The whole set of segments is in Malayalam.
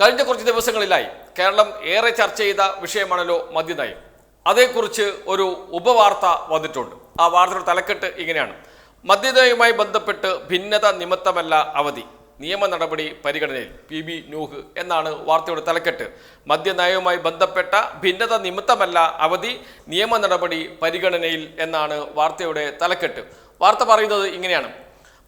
കഴിഞ്ഞ കുറച്ച് ദിവസങ്ങളിലായി കേരളം ഏറെ ചർച്ച ചെയ്ത വിഷയമാണല്ലോ മദ്യനയം. അതേക്കുറിച്ച് ഒരു ഉപവാർത്ത വന്നിട്ടുണ്ട്. ആ വാർത്തയുടെ തലക്കെട്ട് ഇങ്ങനെയാണ്. മദ്യനയവുമായി ബന്ധപ്പെട്ട് ഭിന്നത നിമിത്തമല്ല അവധി. നിയമ നടപടി പരിഗണനയിൽ. പി ബി നൂഹ് എന്നാണ് വാർത്തയുടെ തലക്കെട്ട്. മദ്യനയവുമായി ബന്ധപ്പെട്ട ഭിന്നത നിമിത്തമല്ല അവധി നിയമ നടപടി പരിഗണനയിൽ എന്നാണ് വാർത്തയുടെ തലക്കെട്ട്. വാർത്ത പറയുന്നത് ഇങ്ങനെയാണ്.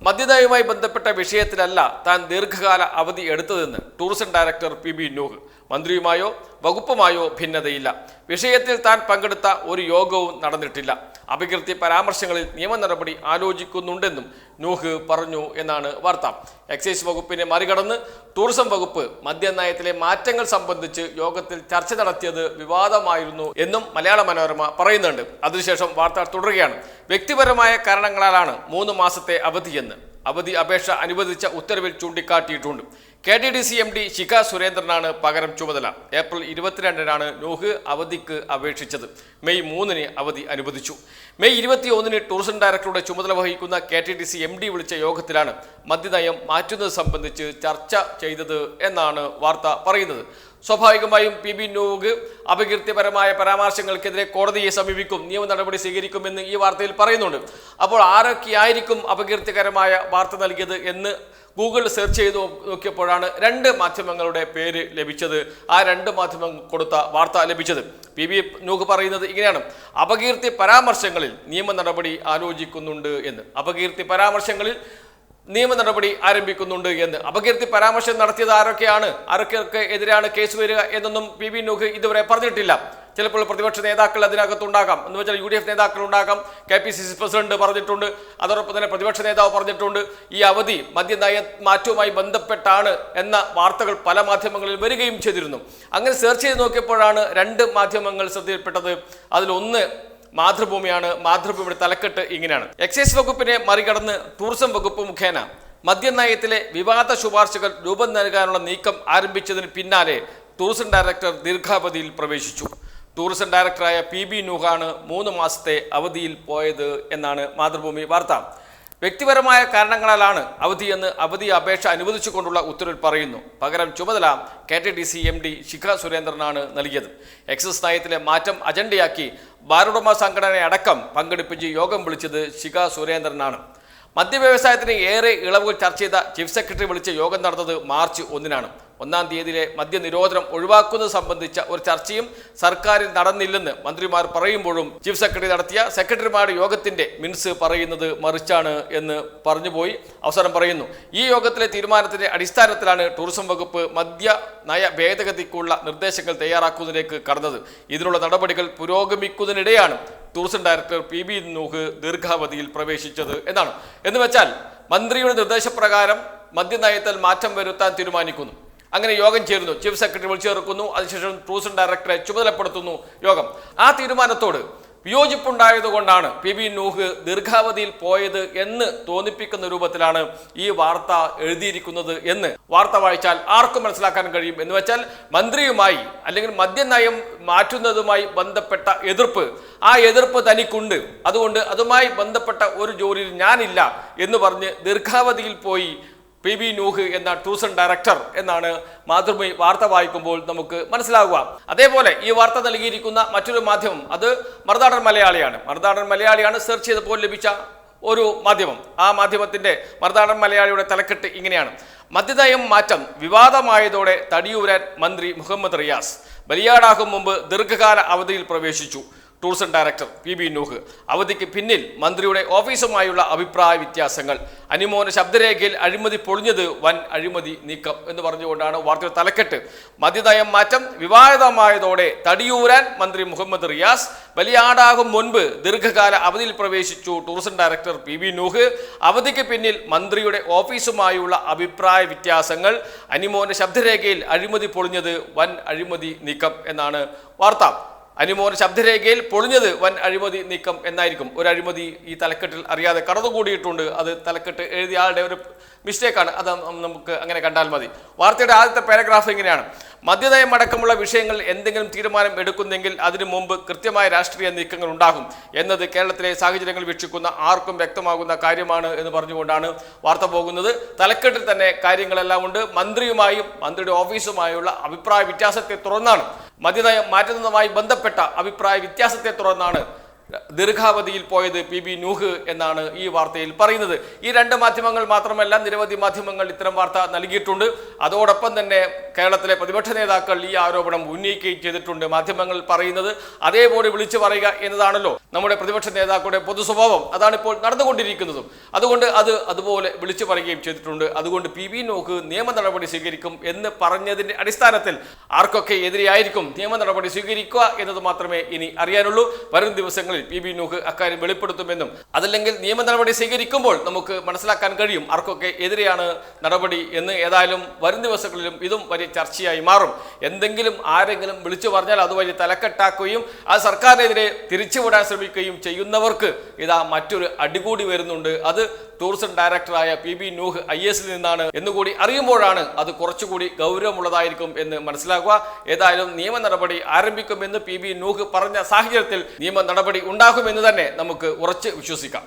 മദ്യനയവുമായി ബന്ധപ്പെട്ട വിഷയത്തിലല്ല താൻ ദീർഘകാല അവധി എടുത്തതെന്ന് tourism director P B Nooh മന്ത്രിയുമായോ വകുപ്പുമായോ ഭിന്നതയില്ല. വിഷയത്തിൽ താൻ പങ്കെടുത്ത ഒരു യോഗവും നടന്നിട്ടില്ല. അപകീർത്തി പരാമർശങ്ങളിൽ നിയമ നടപടി ആലോചിക്കുന്നുണ്ടെന്നും നൂഹ് പറഞ്ഞു എന്നാണ് വാർത്ത. എക്സൈസ് വകുപ്പിനെ മറികടന്ന് ടൂറിസം വകുപ്പ് മദ്യനയത്തിലെ മാറ്റങ്ങൾ സംബന്ധിച്ച് യോഗത്തിൽ ചർച്ച നടത്തിയത് വിവാദമായിരുന്നു എന്നും മലയാള മനോരമ പറയുന്നുണ്ട്. അതിനുശേഷം വാർത്ത തുടരുകയാണ്. വ്യക്തിപരമായ കാരണങ്ങളാലാണ് മൂന്ന് മാസത്തെ അവധിയെന്ന്. അവധി അപേക്ഷ അനുവദിച്ച ഉത്തരവിൽ ചൂണ്ടിക്കാട്ടിയിട്ടുണ്ട്. K T D C M D Shikha സുരേന്ദ്രനാണ് പകരം ചുമതല. ഏപ്രിൽ ഇരുപത്തിരണ്ടിനാണ് നൂഹ് അവധിക്ക് അപേക്ഷിച്ചത്. മെയ് മൂന്നിന് അവധി അനുവദിച്ചു. മെയ് ഇരുപത്തി ഒന്നിന് ടൂറിസം ഡയറക്ടറുടെ ചുമതല വഹിക്കുന്ന K T D C M D വിളിച്ച യോഗത്തിലാണ് മദ്യനയം മാറ്റുന്നത് സംബന്ധിച്ച് ചർച്ച ചെയ്തത് എന്നാണ് വാർത്ത പറയുന്നത്. സ്വാഭാവികമായും പി ബി നൂഗ് അപകീർത്തിപരമായ പരാമർശങ്ങൾക്കെതിരെ കോടതിയെ സമീപിക്കും നിയമ നടപടി സ്വീകരിക്കുമെന്ന് ഈ വാർത്തയിൽ പറയുന്നുണ്ട്. അപ്പോൾ ആരൊക്കെയായിരിക്കും അപകീർത്തികരമായ വാർത്ത നൽകിയത് എന്ന് ഗൂഗിൾ സെർച്ച് ചെയ്ത് നോക്കിയപ്പോഴാണ് രണ്ട് മാധ്യമങ്ങളുടെ പേര് ലഭിച്ചത്. ആ രണ്ട് മാധ്യമം കൊടുത്ത വാർത്ത ലഭിച്ചത്. പി ബി നൂഹ് പറയുന്നത് ഇങ്ങനെയാണ്. അപകീർത്തി പരാമർശങ്ങളിൽ നിയമ നടപടി ആലോചിക്കുന്നുണ്ട് എന്ന്. അപകീർത്തി പരാമർശങ്ങളിൽ നിയമ നടപടി ആരംഭിക്കുന്നുണ്ട് എന്ന്. അപകീർത്തി പരാമർശം നടത്തിയത് ആരൊക്കെയാണ്? ആരൊക്കെ എതിരാണ് കേസ് വരിക എന്നൊന്നും പി ബി നൂഹ് ഇതുവരെ പറഞ്ഞിട്ടില്ല. ചിലപ്പോൾ പ്രതിപക്ഷ നേതാക്കൾ അതിനകത്തുണ്ടാകാം. എന്ന് വെച്ചാൽ യു ഡി എഫ് നേതാക്കൾ ഉണ്ടാകാം K P C C president പറഞ്ഞിട്ടുണ്ട്. അതോടൊപ്പം തന്നെ പ്രതിപക്ഷ നേതാവ് പറഞ്ഞിട്ടുണ്ട്. ഈ അവധി മദ്യനയ മാറ്റവുമായി ബന്ധപ്പെട്ടാണ് എന്ന വാർത്തകൾ പല മാധ്യമങ്ങളിൽ വരികയും ചെയ്തിരുന്നു. അങ്ങനെ സെർച്ച് ചെയ്ത് നോക്കിയപ്പോഴാണ് രണ്ട് മാധ്യമങ്ങൾ ശ്രദ്ധയിൽപ്പെട്ടത്. അതിലൊന്ന് മാതൃഭൂമിയാണ്. മാതൃഭൂമിയുടെ തലക്കെട്ട് ഇങ്ങനെയാണ്. എക്സൈസ് വകുപ്പിനെ മറികടന്ന് ടൂറിസം വകുപ്പ് മുഖേന മദ്യനയത്തിലെ വിവാദ ശുപാർശകൾ രൂപം നൽകാനുള്ള നീക്കം ആരംഭിച്ചതിന് പിന്നാലെ ടൂറിസം ഡയറക്ടർ ദീർഘാവധിയിൽ പ്രവേശിച്ചു. ടൂറിസം ഡയറക്ടറായ പി ബി നൂഹാണ് മൂന്ന് മാസത്തെ അവധിയിൽ പോയത് എന്നാണ് മാതൃഭൂമി വാർത്ത. വ്യക്തിപരമായ കാരണങ്ങളാലാണ് അവധിയെന്ന് അവധി അപേക്ഷ അനുവദിച്ചുകൊണ്ടുള്ള ഉത്തരവിൽ പറയുന്നു. പകരം ചുമതല K T D C M D Shikha സുരേന്ദ്രനാണ് നൽകിയത്. എക്സസ് നയത്തിലെ മാറ്റം അജണ്ടയാക്കി ബാറുടമ സംഘടനയടക്കം പങ്കെടുപ്പിച്ച് യോഗം വിളിച്ചത് ശിഖ സുരേന്ദ്രനാണ്. മദ്യവ്യവസായത്തിന് ഏറെ ഇളവുകൾ ചർച്ച ചെയ്ത ചീഫ് സെക്രട്ടറി വിളിച്ച യോഗം നടന്നത് മാർച്ച് ഒന്നിനാണ്. ഒന്നാം തീയതിയിലെ മദ്യനിരോധനം ഒഴിവാക്കുന്നത് സംബന്ധിച്ച ഒരു ചർച്ചയും സർക്കാരിൽ നടന്നില്ലെന്ന് മന്ത്രിമാർ പറയുമ്പോഴും ചീഫ് സെക്രട്ടറി നടത്തിയ സെക്രട്ടറിമാരുടെ യോഗത്തിന്റെ മിൻസ് പറയുന്നത് മറിച്ചാണ് എന്ന് പറഞ്ഞുപോയി. അവസരം പറയുന്നു ഈ യോഗത്തിലെ തീരുമാനത്തിന്റെ അടിസ്ഥാനത്തിലാണ് ടൂറിസം വകുപ്പ് മദ്യ നയ ഭേദഗതിക്കുള്ള നിർദ്ദേശങ്ങൾ തയ്യാറാക്കുന്നതിലേക്ക് കടന്നത്. ഇതിനുള്ള നടപടികൾ പുരോഗമിക്കുന്നതിനിടെയാണ് tourism director P. B. Nooh ദീർഘാവധിയിൽ പ്രവേശിച്ചത് എന്നാണ്. എന്ന് വെച്ചാൽ മന്ത്രിയുടെ നിർദ്ദേശപ്രകാരം മദ്യനയത്തിൽ മാറ്റം വരുത്താൻ തീരുമാനിക്കുന്നു. അങ്ങനെ യോഗം ചേരുന്നു. ചീഫ് സെക്രട്ടറി വിളിച്ചു ചേർക്കുന്നു. അതിനുശേഷം ടൂറിസം ഡയറക്ടറെ ചുമതലപ്പെടുത്തുന്നു യോഗം. ആ തീരുമാനത്തോട് വിയോജിപ്പുണ്ടായതുകൊണ്ടാണ് പി ബി നൂഹ് ദീർഘാവധിയിൽ പോയത് എന്ന് തോന്നിപ്പിക്കുന്ന രൂപത്തിലാണ് ഈ വാർത്ത എഴുതിയിരിക്കുന്നത് എന്ന് വാർത്ത വായിച്ചാൽ ആർക്കും മനസ്സിലാക്കാൻ കഴിയും എന്ന് വെച്ചാൽ മന്ത്രിയുമായി അല്ലെങ്കിൽ മദ്യനയം മാറ്റുന്നതുമായി ബന്ധപ്പെട്ട എതിർപ്പ് ആ എതിർപ്പ് തനിക്കുണ്ട്. അതുകൊണ്ട് അതുമായി ബന്ധപ്പെട്ട ഒരു ജോലിയിൽ ഞാനില്ല എന്ന് പറഞ്ഞ് ദീർഘാവധിയിൽ പോയി പി ബി നൂഹ് എന്ന ടൂസൺ ഡയറക്ടർ എന്നാണ് മാതൃഭൂമി വാർത്ത വായിക്കുമ്പോൾ നമുക്ക് മനസ്സിലാകുക അതേപോലെ ഈ വാർത്ത നൽകിയിരിക്കുന്ന മറ്റൊരു മാധ്യമം അത് മറുനാടൻ മലയാളിയാണ്. മറുനാടൻ മലയാളിയാണ് സെർച്ച് ചെയ്തപ്പോൾ ലഭിച്ച ഒരു മാധ്യമം. ആ മാധ്യമത്തിന്റെ മറുനാടൻ മലയാളിയുടെ തലക്കെട്ട് ഇങ്ങനെയാണ്. മദ്യനയം മാറ്റം വിവാദമായതോടെ തടിയൂരാൻ മന്ത്രി മുഹമ്മദ് റിയാസ് ബലിയാടാകും മുമ്പ് ദീർഘകാല അവധിയിൽ പ്രവേശിച്ചു. Tourism director P B Nooh. അവധിക്ക് പിന്നിൽ മന്ത്രിയുടെ ഓഫീസുമായുള്ള അഭിപ്രായ വ്യത്യാസങ്ങൾ. അനുമോന ശബ്ദരേഖയിൽ അഴിമതി പൊളിഞ്ഞത് വൻ അഴിമതി നീക്കം എന്ന് പറഞ്ഞുകൊണ്ടാണ് വാർത്തയുടെ തലക്കെട്ട്. മദ്യനയം മാറ്റം വിവാദമായതോടെ തടിയൂരാൻ മന്ത്രി മുഹമ്മദ് റിയാസ് ബലിയാടാകും മുൻപ് ദീർഘകാല അവധിയിൽ പ്രവേശിച്ചു tourism director P B Nooh. അവധിക്ക് പിന്നിൽ മന്ത്രിയുടെ ഓഫീസുമായുള്ള അഭിപ്രായ വ്യത്യാസങ്ങൾ. അനുമോന ശബ്ദരേഖയിൽ അഴിമതി പൊളിഞ്ഞത് വൻ അഴിമതി നീക്കം എന്നാണ് വാർത്ത. അനുമോഹൻ ശബ്ദരേഖയിൽ പൊളിഞ്ഞത് വൻ അഴിമതി നീക്കം എന്നായിരിക്കും. ഒരു അഴിമതി ഈ തലക്കെട്ടിൽ അറിയാതെ കടന്നുകൂടിയിട്ടുണ്ട്. അത് തലക്കെട്ട് എഴുതിയ ആളുടെ ഒരു മിസ്റ്റേക്കാണ്. അത് നമുക്ക് അങ്ങനെ കണ്ടാൽ മതി. വാർത്തയുടെ ആദ്യത്തെ പാരഗ്രാഫ് ഇങ്ങനെയാണ്. മദ്യനയം അടക്കമുള്ള വിഷയങ്ങൾ എന്തെങ്കിലും തീരുമാനം എടുക്കുന്നെങ്കിൽ അതിനു മുമ്പ് കൃത്യമായ രാഷ്ട്രീയ നീക്കങ്ങൾ ഉണ്ടാകും എന്നത് കേരളത്തിലെ സാഹചര്യങ്ങൾ വീക്ഷിക്കുന്ന ആർക്കും വ്യക്തമാകുന്ന കാര്യമാണ് എന്ന് പറഞ്ഞുകൊണ്ടാണ് വാർത്ത പോകുന്നത്. തലക്കെട്ടിൽ തന്നെ കാര്യങ്ങളെല്ലാം ഉണ്ട്. മന്ത്രിയുമായും മന്ത്രിയുടെ ഓഫീസുമായുള്ള അഭിപ്രായ വ്യത്യാസത്തെ തുടർന്നാണ് മദ്യനയം മാറ്റുന്നതുമായി ബന്ധപ്പെട്ട അഭിപ്രായ വ്യത്യാസത്തെ തുടർന്നാണ് ദീർഘാവധിയിൽ പോയത് പി ബി നൂഹ് എന്നാണ് ഈ വാർത്തയിൽ പറയുന്നത്. ഈ രണ്ട് മാധ്യമങ്ങൾ മാത്രമല്ല നിരവധി മാധ്യമങ്ങൾ ഇത്തരം വാർത്ത നൽകിയിട്ടുണ്ട്. അതോടൊപ്പം തന്നെ കേരളത്തിലെ പ്രതിപക്ഷ നേതാക്കൾ ഈ ആരോപണം ഉന്നയിക്കുകയും ചെയ്തിട്ടുണ്ട് മാധ്യമങ്ങൾ പറയുന്നത്. അതേപോലെ വിളിച്ചു പറയുക എന്നതാണല്ലോ. നമ്മുടെ പ്രതിപക്ഷ നേതാക്കളുടെ പൊതു സ്വഭാവം അതാണിപ്പോൾ നടന്നുകൊണ്ടിരിക്കുന്നതും. അതുകൊണ്ട് അത് അതുപോലെ വിളിച്ചു പറയുകയും ചെയ്തിട്ടുണ്ട്. അതുകൊണ്ട് പി ബി നോക്ക് നിയമ നടപടി സ്വീകരിക്കും എന്ന് പറഞ്ഞതിന്റെ അടിസ്ഥാനത്തിൽ ആർക്കൊക്കെ എതിരെയായിരിക്കും നിയമ നടപടി സ്വീകരിക്കുക എന്നത് മാത്രമേ ഇനി അറിയാനുള്ളൂ. വരും ദിവസങ്ങളിൽ പി ബി നോക്ക് അക്കാര്യം വെളിപ്പെടുത്തുമെന്നും അതല്ലെങ്കിൽ നിയമ നടപടി സ്വീകരിക്കുമ്പോൾ നമുക്ക് മനസ്സിലാക്കാൻ കഴിയും ആർക്കൊക്കെ എതിരെയാണ് നടപടി എന്ന്. ഏതായാലും വരും ദിവസങ്ങളിലും ഇതും വലിയ ചർച്ചയായി മാറും. എന്തെങ്കിലും ആരെങ്കിലും വിളിച്ചു പറഞ്ഞാൽ അത് വലിയ തലക്കെട്ടാക്കുകയും ആ സർക്കാരിനെതിരെ തിരിച്ചുവിടാൻ ശ്രമിക്കുകയും ചെയ്യുന്നവർക്ക് ഇതാ മറ്റൊരു അടികൂടി വരുന്നുണ്ട്. അത് ടൂറിസം ഡയറക്ടറായ പി ബി നൂഹ് ഐ എസിൽ നിന്നാണ്. എന്നുകൂടി അറിയുമ്പോഴാണ് അത് കുറച്ചുകൂടി ഗൗരവമുള്ളതായിരിക്കും എന്ന് മനസ്സിലാക്കുക. ഏതായാലും നിയമ നടപടി ആരംഭിക്കുമെന്ന് പി ബി നൂഹ് പറഞ്ഞ സാഹചര്യത്തിൽ നിയമ നടപടി ഉണ്ടാകുമെന്ന് തന്നെ നമുക്ക് ഉറച്ച് വിശ്വസിക്കാം.